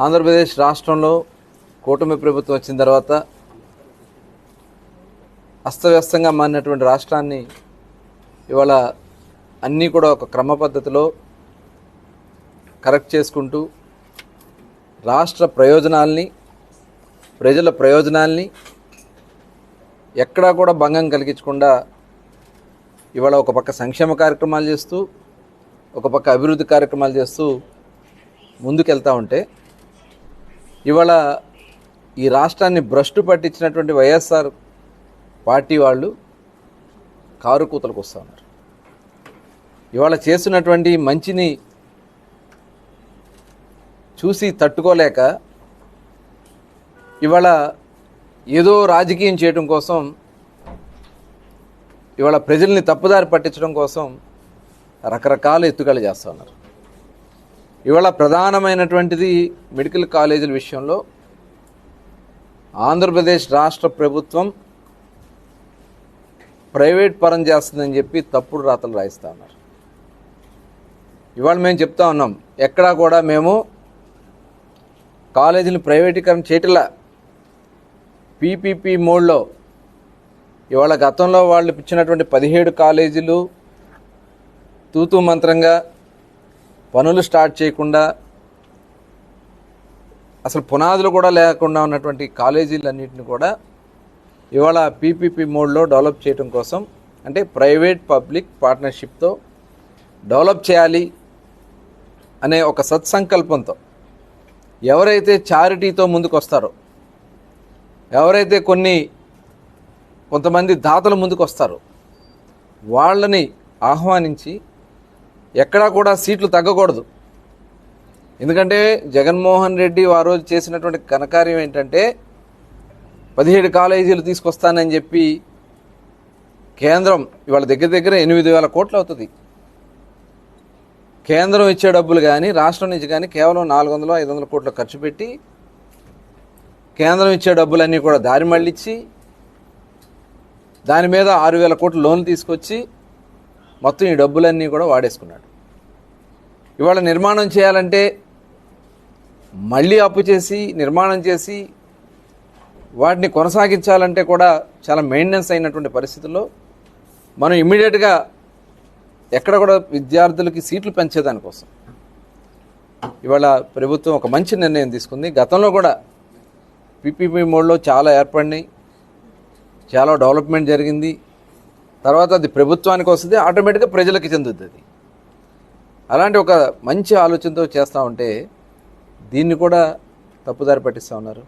ఆంధ్రప్రదేశ్ రాష్ట్రంలో కూటమి ప్రభుత్వం వచ్చిన తర్వాత అస్తవ్యస్తంగా మారినటువంటి రాష్ట్రాన్ని ఇవాళ అన్నీ కూడా ఒక క్రమ పద్ధతిలో కరెక్ట్ చేసుకుంటూ రాష్ట్ర ప్రయోజనాల్ని ప్రజల ప్రయోజనాల్ని ఎక్కడా కూడా భంగం కలిగించకుండా ఇవాళ ఒక పక్క సంక్షేమ కార్యక్రమాలు చేస్తూ ఒక పక్క అభివృద్ధి కార్యక్రమాలు చేస్తూ ముందుకెళ్తా ఉంటే ఇవాళ ఈ రాష్ట్రాన్ని భ్రష్టు పట్టించినటువంటి వైఎస్ఆర్ పార్టీ వాళ్ళు కారు కూతలకు వస్తూ ఉన్నారు. ఇవాళ చేస్తున్నటువంటి మంచిని చూసి తట్టుకోలేక ఇవాళ ఏదో రాజకీయం చేయడం కోసం ఇవాళ ప్రజల్ని తప్పుదారి పట్టించడం కోసం రకరకాల ఎత్తుగడలు చేస్తూ ఉన్నారు. ఇవాళ ప్రధానమైనటువంటిది మెడికల్ కాలేజీల విషయంలో ఆంధ్రప్రదేశ్ రాష్ట్ర ప్రభుత్వం ప్రైవేట్ పరం చేస్తుందని చెప్పి తప్పుడు రాతలు రాయిస్తూ ఉన్నారు. ఇవాళ మేము చెప్తా ఉన్నాం ఎక్కడా కూడా మేము కాలేజీని ప్రైవేటీకరణ చేయటలా. పీపీపీ మోడ్లో ఇవాళ గతంలో వాళ్ళు ఇచ్చినటువంటి పదిహేడు కాలేజీలు తూతూ మంత్రంగా పనులు స్టార్ట్ చేయకుండా అసలు పునాదులు కూడా లేకుండా ఉన్నటువంటి కాలేజీలన్నింటిని కూడా ఇవాళ పీపీపీ మోడ్లో డెవలప్ చేయడం కోసం అంటే ప్రైవేట్ పబ్లిక్ పార్ట్నర్షిప్తో డెవలప్ చేయాలి అనే ఒక సత్సంకల్పంతో ఎవరైతే చారిటీతో ముందుకు వస్తారో ఎవరైతే కొన్ని కొంతమంది దాతలు ముందుకు వస్తారో వాళ్ళని ఆహ్వానించి ఎక్కడా కూడా సీట్లు తగ్గకూడదు. ఎందుకంటే జగన్మోహన్ రెడ్డి ఆ రోజు చేసినటువంటి ఘనకార్యం ఏంటంటే పదిహేడు కాలేజీలు తీసుకొస్తానని చెప్పి కేంద్రం ఇవాళ దగ్గర దగ్గర ఎనిమిది వేల కోట్లు అవుతుంది. కేంద్రం ఇచ్చే డబ్బులు కానీ రాష్ట్రం నుంచి కానీ కేవలం నాలుగు వందలు ఐదు వందల కోట్లు ఖర్చు పెట్టి కేంద్రం ఇచ్చే డబ్బులన్నీ కూడా దారి మళ్ళించి దాని మీద ఆరు వేల కోట్లు లోన్ తీసుకొచ్చి మొత్తం ఈ డబ్బులన్నీ కూడా వాడేసుకున్నాడు. ఇవాళ నిర్మాణం చేయాలంటే మళ్ళీ అప్పు చేసి నిర్మాణం చేసి వాటిని కొనసాగించాలంటే కూడా చాలా మెయింటెనెన్స్ అయినటువంటి పరిస్థితుల్లో మనం ఇమ్మీడియట్గా ఎక్కడ కూడా విద్యార్థులకి సీట్లు పెంచేదానికోసం ఇవాళ ప్రభుత్వం ఒక మంచి నిర్ణయం తీసుకుంది. గతంలో కూడా పీపీపీ మోడ్లో చాలా ఏర్పడినాయి. చాలా డెవలప్మెంట్ జరిగింది. తర్వాత అది ప్రభుత్వానికి వస్తుంది ఆటోమేటిక్గా ప్రజలకి చెందుతుంది అది. అలాంటి ఒక మంచి ఆలోచనతో చేస్తూ ఉంటే దీన్ని కూడా తప్పుదారి పట్టిస్తూ ఉన్నారు.